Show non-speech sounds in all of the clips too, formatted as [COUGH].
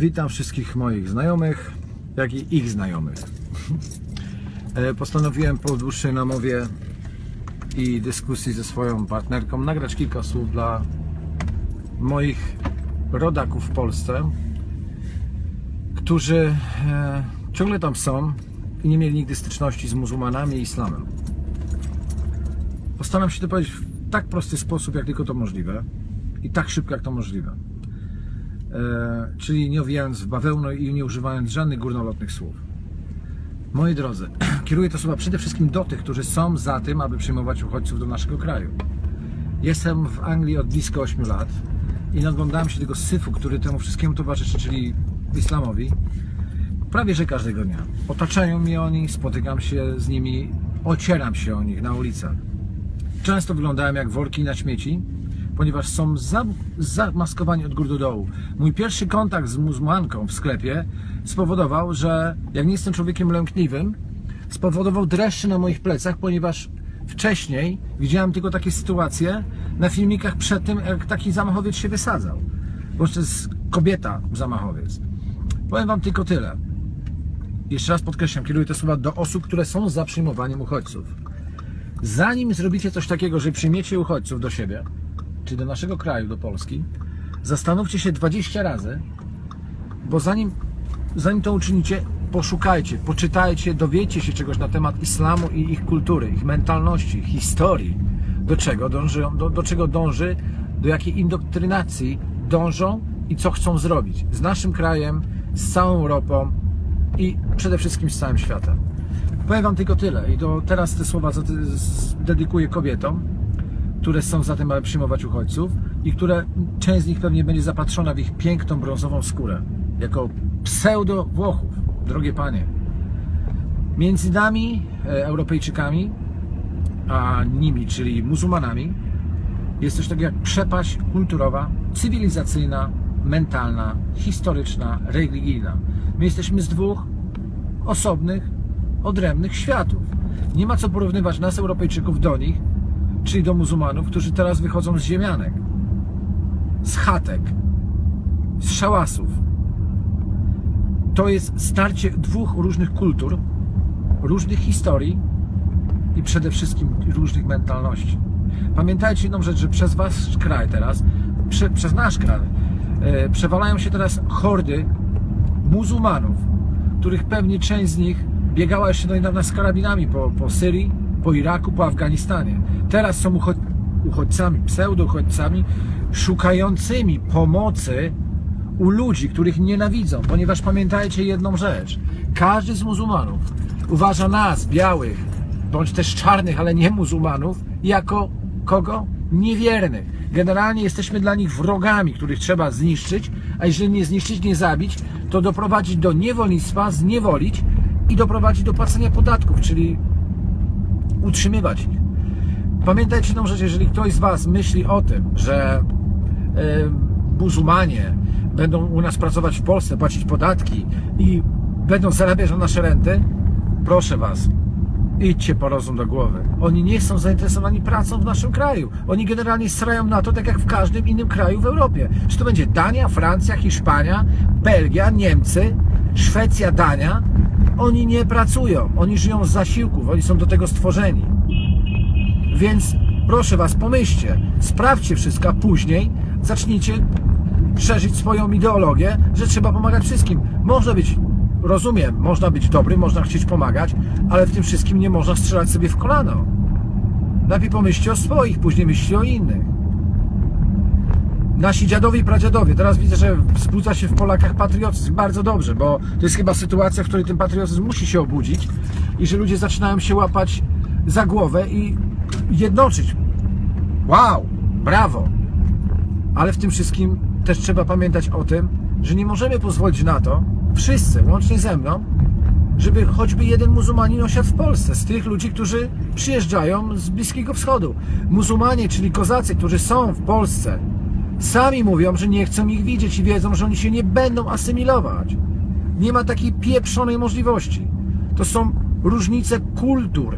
Witam wszystkich moich znajomych, jak i ich znajomych. E, Postanowiłem po dłuższej namowie i dyskusji ze swoją partnerką nagrać kilka słów dla moich rodaków w Polsce, którzy e, ciągle tam są i nie mieli nigdy styczności z muzułmanami i islamem. Postaram się to powiedzieć w tak prosty sposób, jak tylko to możliwe i tak szybko, jak to możliwe. E, czyli nie owijając w bawełnę i nie używając żadnych górnolotnych słów. Moi drodzy, [CLEARS THROAT] kieruję to słowa przede wszystkim do tych, którzy są za tym, aby przyjmować uchodźców do naszego kraju. Jestem w Anglii od blisko 8 lat i naglądałem się tego syfu, który temu wszystkiemu towarzyszy, czyli islamowi, prawie że każdego dnia. Otaczają mnie oni, spotykam się z nimi, ocieram się o nich na ulicach. Często wyglądałem jak worki na śmieci, ponieważ są za, zamaskowani od góry do dołu. Mój pierwszy kontakt z muzułmanką w sklepie spowodował, że jak nie jestem człowiekiem lękliwym, spowodował dreszcze na moich plecach, ponieważ wcześniej widziałem tylko takie sytuacje na filmikach przed tym, jak taki zamachowiec się wysadzał. Bo to jest kobieta zamachowiec. Powiem Wam tylko tyle. Jeszcze raz podkreślam, kieruję te słowa do osób, które są za przyjmowaniem uchodźców. Zanim zrobicie coś takiego, że przyjmiecie uchodźców do siebie, czy do naszego kraju, do Polski, zastanówcie się 20 razy, bo zanim, zanim to uczynicie, poszukajcie, poczytajcie, dowiecie się czegoś na temat islamu i ich kultury, ich mentalności, historii, do czego dąży, do, do czego dąży, do jakiej indoktrynacji dążą i co chcą zrobić z naszym krajem, z całą Europą i przede wszystkim z całym światem. Powiem Wam tylko tyle i to teraz te słowa dedykuję kobietom, które są za tym, aby przyjmować uchodźców i które część z nich pewnie będzie zapatrzona w ich piękną brązową skórę, jako pseudo Włochów, drogie panie. Między nami, e, Europejczykami, a nimi, czyli muzułmanami, jest coś takiego jak przepaść kulturowa, cywilizacyjna, mentalna, historyczna, religijna. My jesteśmy z dwóch osobnych, odrębnych światów. Nie ma co porównywać nas, Europejczyków, do nich, czyli do muzułmanów, którzy teraz wychodzą z ziemianek, z chatek, z szałasów. To jest starcie dwóch różnych kultur, różnych historii i przede wszystkim różnych mentalności. Pamiętajcie jedną rzecz, że przez wasz kraj teraz, prze, przez nasz kraj, e, przewalają się teraz hordy muzułmanów, których pewnie część z nich biegała jeszcze do niedawna z karabinami po, po Syrii, po Iraku, po Afganistanie. Teraz są ucho- uchodźcami, pseudo-uchodźcami, szukającymi pomocy u ludzi, których nienawidzą, ponieważ pamiętajcie jedną rzecz. Każdy z muzułmanów uważa nas, białych, bądź też czarnych, ale nie muzułmanów, jako kogo? Niewiernych. Generalnie jesteśmy dla nich wrogami, których trzeba zniszczyć, a jeżeli nie zniszczyć, nie zabić, to doprowadzić do niewolnictwa, zniewolić i doprowadzić do płacenia podatków, czyli utrzymywać ich. Pamiętajcie jedną rzecz, jeżeli ktoś z Was myśli o tym, że e, muzułmanie będą u nas pracować w Polsce, płacić podatki i będą zarabiać na nasze renty, proszę Was, idźcie po rozum do głowy. Oni nie są zainteresowani pracą w naszym kraju. Oni generalnie strają na to, tak jak w każdym innym kraju w Europie. Czy to będzie Dania, Francja, Hiszpania, Belgia, Niemcy, Szwecja, Dania. Oni nie pracują. Oni żyją z zasiłków. Oni są do tego stworzeni. Więc proszę Was, pomyślcie, sprawdźcie wszystko, a później zacznijcie szerzyć swoją ideologię, że trzeba pomagać wszystkim. Można być, rozumiem, można być dobry, można chcieć pomagać, ale w tym wszystkim nie można strzelać sobie w kolano. Najpierw pomyślcie o swoich, później myślcie o innych. Nasi dziadowie i pradziadowie, teraz widzę, że wzbudza się w Polakach patriotyzm. Bardzo dobrze, bo to jest chyba sytuacja, w której ten patriotyzm musi się obudzić i że ludzie zaczynają się łapać za głowę i jednoczyć. Wow, brawo! Ale w tym wszystkim też trzeba pamiętać o tym, że nie możemy pozwolić na to, wszyscy, łącznie ze mną, żeby choćby jeden muzułmanin osiadł w Polsce, z tych ludzi, którzy przyjeżdżają z Bliskiego Wschodu. Muzułmanie, czyli kozacy, którzy są w Polsce, sami mówią, że nie chcą ich widzieć i wiedzą, że oni się nie będą asymilować. Nie ma takiej pieprzonej możliwości. To są różnice kultur.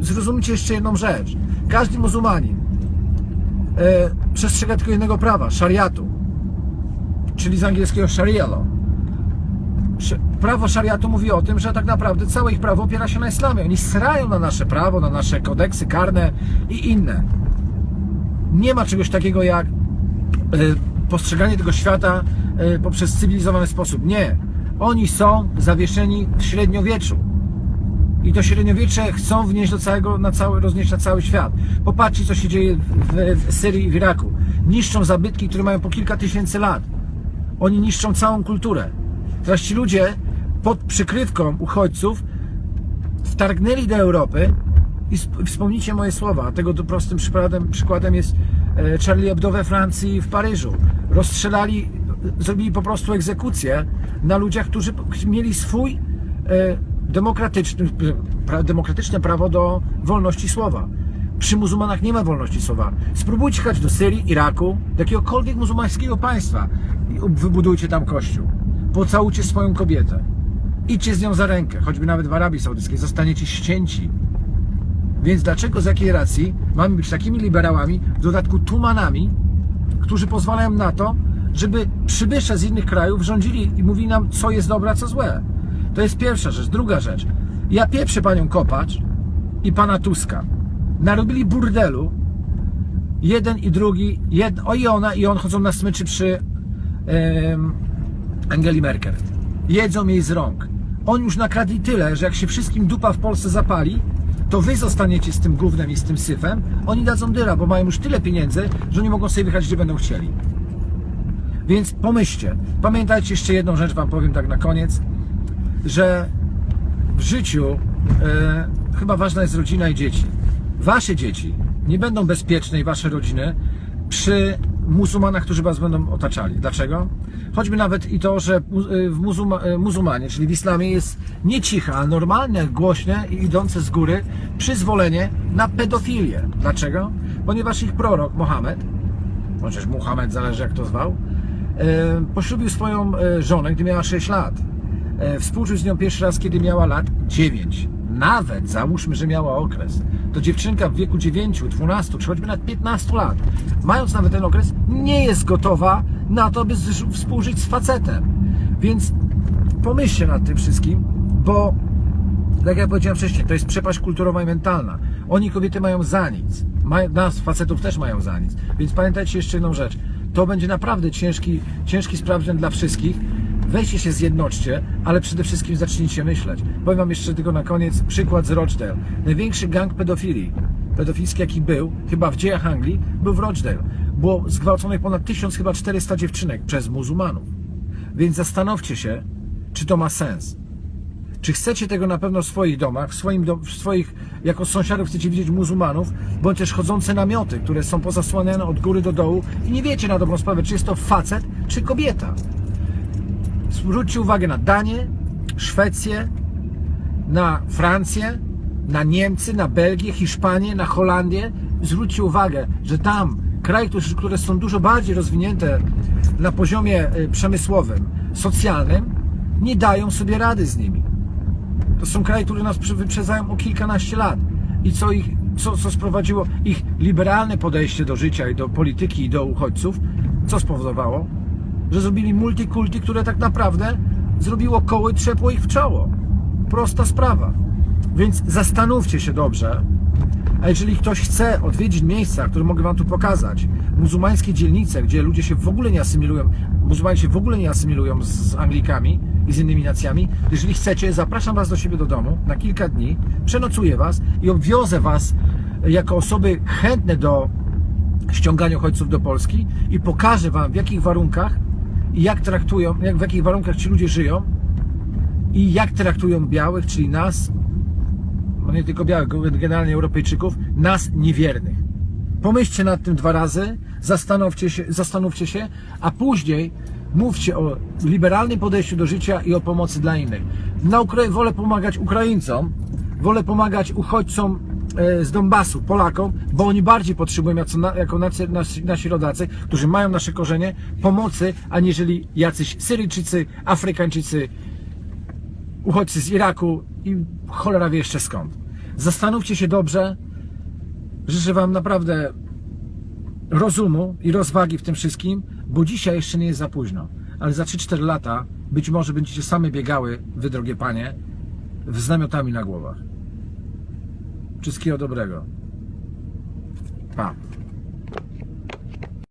Zrozumcie jeszcze jedną rzecz. Każdy muzułmanin e, przestrzega tylko jednego prawa, szariatu. Czy czyli z angielskiego Sharia law. Prawo szariatu mówi o tym, że tak naprawdę całe ich prawo opiera się na islamie. Oni srają na nasze prawo, na nasze kodeksy karne i inne. Nie ma czegoś takiego jak postrzeganie tego świata e, poprzez cywilizowany sposób. Nie. Oni są zawieszeni w średniowieczu. I to średniowiecze chcą wnieść do całego, na cały, roznieść na cały świat. Popatrzcie, co się dzieje w, w Syrii i w Iraku. Niszczą zabytki, które mają po kilka tysięcy lat. Oni niszczą całą kulturę. Teraz ci ludzie pod przykrywką uchodźców wtargnęli do Europy i sp- wspomnijcie moje słowa. Tego prostym przykładem, przykładem jest e, Charlie Hebdo we Francji w Paryżu. Rozstrzelali, zrobili po prostu egzekucję na ludziach, którzy mieli swój e, demokratyczny, demokratyczne prawo do wolności słowa. Przy muzułmanach nie ma wolności słowa. Spróbujcie jechać do Syrii, Iraku, do jakiegokolwiek muzułmańskiego państwa i wybudujcie tam kościół. Pocałujcie swoją kobietę. Idźcie z nią za rękę, choćby nawet w Arabii Saudyjskiej, zostaniecie ścięci. Więc dlaczego, z jakiej racji mamy być takimi liberałami, w dodatku tumanami, którzy pozwalają na to, żeby przybysze z innych krajów rządzili i mówili nam, co jest dobre, a co złe. To jest pierwsza rzecz. Druga rzecz. Ja pieprzę panią Kopacz i pana Tuska. Narobili burdelu. Jeden i drugi, jed, o i ona i on chodzą na smyczy przy Angeli Merkel. Jedzą jej z rąk. Oni już nakradli tyle, że jak się wszystkim dupa w Polsce zapali, to wy zostaniecie z tym gównem i z tym syfem. Oni dadzą dyra, bo mają już tyle pieniędzy, że nie mogą sobie wyjechać, gdzie będą chcieli. Więc pomyślcie. Pamiętajcie jeszcze jedną rzecz, wam powiem tak na koniec, że w życiu e, chyba ważna jest rodzina i dzieci. Wasze dzieci nie będą bezpieczne i wasze rodziny przy muzułmanach, którzy was będą otaczali. Dlaczego? Choćby nawet i to, że e, w muzułma, e, muzułmanie, czyli w islamie jest nie ciche, a normalne, głośne i idące z góry przyzwolenie na pedofilię. Dlaczego? Ponieważ ich prorok Mohamed, chociaż Muhammad zależy jak to zwał, poślubił swoją e, żonę, gdy miała 6 lat. E, Współżył z nią pierwszy raz, kiedy miała lat 9. Nawet załóżmy, że miała okres. To dziewczynka w wieku 9, 12, czy choćby nawet 15 lat, mając nawet ten okres, nie jest gotowa na to, by współżyć z facetem. Więc pomyślcie nad tym wszystkim, bo tak jak powiedziałem wcześniej, to jest przepaść kulturowa i mentalna. Oni kobiety mają za nic. Nas, facetów też mają za nic. Więc pamiętajcie jeszcze jedną rzecz. To będzie naprawdę ciężki, ciężki sprawdzian dla wszystkich. Weźcie się, zjednoczcie, ale przede wszystkim zacznijcie myśleć. Powiem Wam jeszcze tylko na koniec przykład z Rochdale. Największy gang pedofilii, pedofilski jaki był, chyba w dziejach Anglii, był w Rochdale. Było zgwałconych ponad 1400 dziewczynek przez muzułmanów. Więc zastanówcie się, czy to ma sens. Czy chcecie tego na pewno w swoich domach, w, swoim w swoich, jako sąsiadów chcecie widzieć muzułmanów, bądź też chodzące namioty, które są pozasłaniane od góry do dołu i nie wiecie na dobrą sprawę, czy jest to facet, czy kobieta. Zwróćcie uwagę na Danię, Szwecję, na Francję, na Niemcy, na Belgię, Hiszpanię, na Holandię. Zwróćcie uwagę, że tam kraje, które- są dużo bardziej rozwinięte na poziomie y, przemysłowym, socjalnym, nie dają sobie rady z nimi. To są kraje, które nas wyprzedzają o kilkanaście lat. I co, ich, co, co sprowadziło ich liberalne podejście do życia i do polityki i do uchodźców? Co spowodowało? Że zrobili multikulti, które tak naprawdę zrobiło koło i trzepło ich w czoło. Prosta sprawa. Więc zastanówcie się dobrze, a jeżeli ktoś chce odwiedzić miejsca, które mogę Wam tu pokazać, muzułmańskie dzielnice, gdzie ludzie się w ogóle nie asymilują, muzułmanie się w ogóle nie asymilują z, Anglikami i z innymi nacjami, jeżeli chcecie, zapraszam Was do siebie do domu na kilka dni, przenocuję Was i obwiozę Was jako osoby chętne do ściągania uchodźców do Polski i pokażę Wam w jakich warunkach i jak traktują, jak, w jakich warunkach ci ludzie żyją i jak traktują białych, czyli nas, no nie tylko białych, generalnie Europejczyków, nas niewiernych. Pomyślcie nad tym dwa razy, zastanówcie się, zastanówcie się, a później mówcie o liberalnym podejściu do życia i o pomocy dla innych. Na Ukra- wolę pomagać Ukraińcom, wolę pomagać uchodźcom e, z Donbasu, Polakom, bo oni bardziej potrzebują, jako, na- jako nasi, nasi, nasi rodacy, którzy mają nasze korzenie, pomocy, aniżeli jacyś Syryjczycy, Afrykańczycy, uchodźcy z Iraku i cholera wie jeszcze skąd. Zastanówcie się dobrze. Życzę Wam naprawdę rozumu i rozwagi w tym wszystkim, bo dzisiaj jeszcze nie jest za późno. ale za 3-4 lata być może będziecie same biegały, wy drogie panie, z namiotami na głowach. Wszystkiego dobrego. Pa.